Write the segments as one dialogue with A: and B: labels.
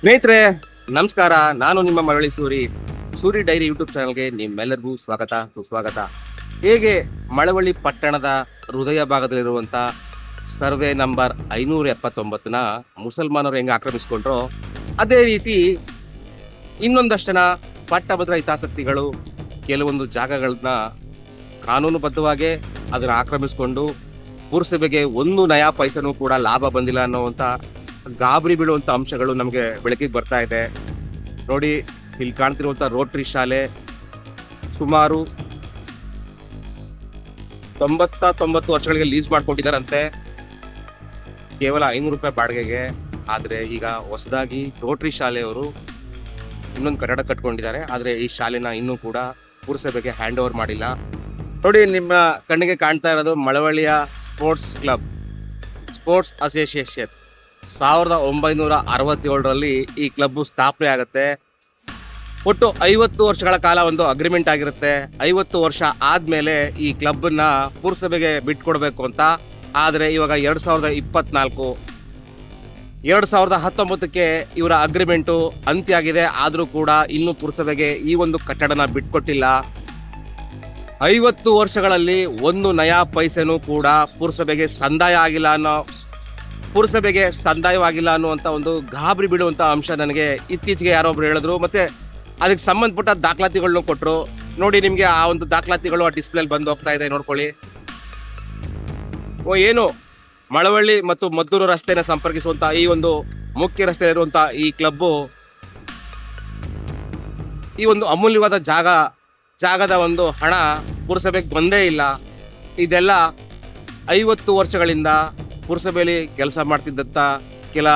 A: ಸ್ನೇಹಿತರೆ, ನಮಸ್ಕಾರ. ನಾನು ನಿಮ್ಮ ಮರಳಿ ಸೂರಿ. ಸೂರಿ ಡೈರಿ ಯೂಟ್ಯೂಬ್ ಚಾನಲ್ಗೆ ನಿಮ್ಮೆಲ್ಲರಿಗೂ ಸ್ವಾಗತ. ಸುಸ್ವಾಗತ. ಹೇಗೆ ಮಳವಳ್ಳಿ ಪಟ್ಟಣದ ಹೃದಯ ಭಾಗದಲ್ಲಿರುವಂಥ ಸರ್ವೆ ನಂಬರ್ ಐನೂರ ಎಪ್ಪತ್ತೊಂಬತ್ತನ ಮುಸಲ್ಮಾನರು ಹೆಂಗೆ ಆಕ್ರಮಿಸ್ಕೊಂಡ್ರೋ, ಅದೇ ರೀತಿ ಇನ್ನೊಂದಷ್ಟನ ಪಟ್ಟಭದ್ರ ಹಿತಾಸಕ್ತಿಗಳು ಕೆಲವೊಂದು ಜಾಗಗಳನ್ನ ಕಾನೂನುಬದ್ಧವಾಗಿ ಅದನ್ನು ಆಕ್ರಮಿಸಿಕೊಂಡು ಪುರಸಭೆಗೆ ಒಂದು ನಯಾ ಪೈಸನೂ ಕೂಡ ಲಾಭ ಬಂದಿಲ್ಲ ಅನ್ನೋವಂಥ ಗಾಬರಿ ಬೀಳುವಂತ ಅಂಶಗಳು ನಮಗೆ ಬೆಳಕಿಗೆ ಬರ್ತಾ ಇದೆ. ನೋಡಿ, ಇಲ್ಲಿ ಕಾಣ್ತಿರುವಂಥ ರೋಟ್ರಿ ಶಾಲೆ ಸುಮಾರು ತೊಂಬತ್ತ ತೊಂಬತ್ತು ವರ್ಷಗಳಿಗೆ ಲೀಸ್ ಮಾಡ್ಕೊಂಡಿದ್ದಾರಂತೆ. ಕೇವಲ ಐನೂರು ರೂಪಾಯಿ ಬಾಡಿಗೆಗೆ. ಆದರೆ ಈಗ ಹೊಸದಾಗಿ ರೋಟ್ರಿ ಶಾಲೆಯವರು ಇನ್ನೊಂದು ಕಟ್ಟಡ ಕಟ್ಕೊಂಡಿದ್ದಾರೆ. ಆದರೆ ಈ ಶಾಲೆನ ಇನ್ನೂ ಕೂಡ ಪುರಸಭೆಗೆ ಹ್ಯಾಂಡ್ ಓವರ್ ಮಾಡಿಲ್ಲ. ನೋಡಿ, ನಿಮ್ಮ ಕಣ್ಣಿಗೆ ಕಾಣ್ತಾ ಇರೋದು ಮಳವಳ್ಳಿಯ ಸ್ಪೋರ್ಟ್ಸ್ ಕ್ಲಬ್ ಸ್ಪೋರ್ಟ್ಸ್ ಅಸೋಸಿಯೇಷನ್ ಸಾವಿರದ ಒಂಬೈನೂರ ಅರವತ್ತೇಳರಲ್ಲಿ ಈ ಕ್ಲಬ್ ಸ್ಥಾಪನೆ ಆಗುತ್ತೆ. ಒಟ್ಟು ಐವತ್ತು ವರ್ಷಗಳ ಕಾಲ ಒಂದು ಅಗ್ರಿಮೆಂಟ್ ಆಗಿರುತ್ತೆ. ಐವತ್ತು ವರ್ಷ ಆದಮೇಲೆ ಈ ಕ್ಲಬ್ನ ಪುರಸಭೆಗೆ ಬಿಟ್ಕೊಡ್ಬೇಕು ಅಂತ. ಆದರೆ ಇವಾಗ ಎರಡು ಸಾವಿರದ ಇಪ್ಪತ್ನಾಲ್ಕು, ಎರಡು ಸಾವಿರದ ಹತ್ತೊಂಬತ್ತಕ್ಕೆ ಇವರ ಅಗ್ರಿಮೆಂಟು ಅಂತ್ಯ ಆಗಿದೆ ಆದರೂ ಕೂಡ ಇನ್ನೂ ಪುರಸಭೆಗೆ ಈ ಒಂದು ಕಟ್ಟಡನ ಬಿಟ್ಕೊಟ್ಟಿಲ್ಲ. ಐವತ್ತು ವರ್ಷಗಳಲ್ಲಿ ಒಂದು ನಯಾ ಪೈಸೆನೂ ಕೂಡ ಪುರಸಭೆಗೆ ಸಂದಾಯ ಆಗಿಲ್ಲ ಅನ್ನೋ ಪುರಸಭೆಗೆ ಸಂದಾಯವಾಗಿಲ್ಲ ಅನ್ನುವಂಥ ಒಂದು ಗಾಬರಿ ಬಿಡುವಂಥ ಅಂಶ ನನಗೆ ಇತ್ತೀಚೆಗೆ ಯಾರೊಬ್ರು ಹೇಳಿದ್ರು. ಮತ್ತು ಅದಕ್ಕೆ ಸಂಬಂಧಪಟ್ಟ ದಾಖಲಾತಿಗಳನ್ನೂ ಕೊಟ್ಟರು ನೋಡಿ ನಿಮಗೆ ಆ ಒಂದು ದಾಖಲಾತಿಗಳು ಆ ಡಿಸ್ಪ್ಲೇಲಿ ಬಂದು ಹೋಗ್ತಾ ಇದೆ ನೋಡ್ಕೊಳ್ಳಿ. ಓ, ಏನು? ಮಳವಳ್ಳಿ ಮತ್ತು ಮದ್ದೂರು ರಸ್ತೆನ ಸಂಪರ್ಕಿಸುವಂಥ ಈ ಒಂದು ಮುಖ್ಯ ರಸ್ತೆ ಇರುವಂಥ ಈ ಕ್ಲಬ್ಬು ಈ ಒಂದು ಅಮೂಲ್ಯವಾದ ಜಾಗ, ಜಾಗದ ಒಂದು ಹಣ ಪುರಸಭೆಗೆ ಬಂದೇ ಇಲ್ಲ. ಇದೆಲ್ಲ ಐವತ್ತು ವರ್ಷಗಳಿಂದ ಪುರಸಭೆಯಲ್ಲಿ ಕೆಲಸ ಮಾಡ್ತಿದ್ದಂಥ ಕೆಲ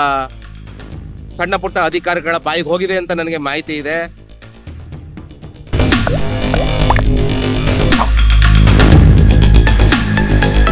A: ಸಣ್ಣ ಪುಟ್ಟ ಅಧಿಕಾರಿಗಳ ಬಾಯಿಗೆ ಹೋಗಿದೆ ಅಂತ ನನಗೆ ಮಾಹಿತಿ ಇದೆ.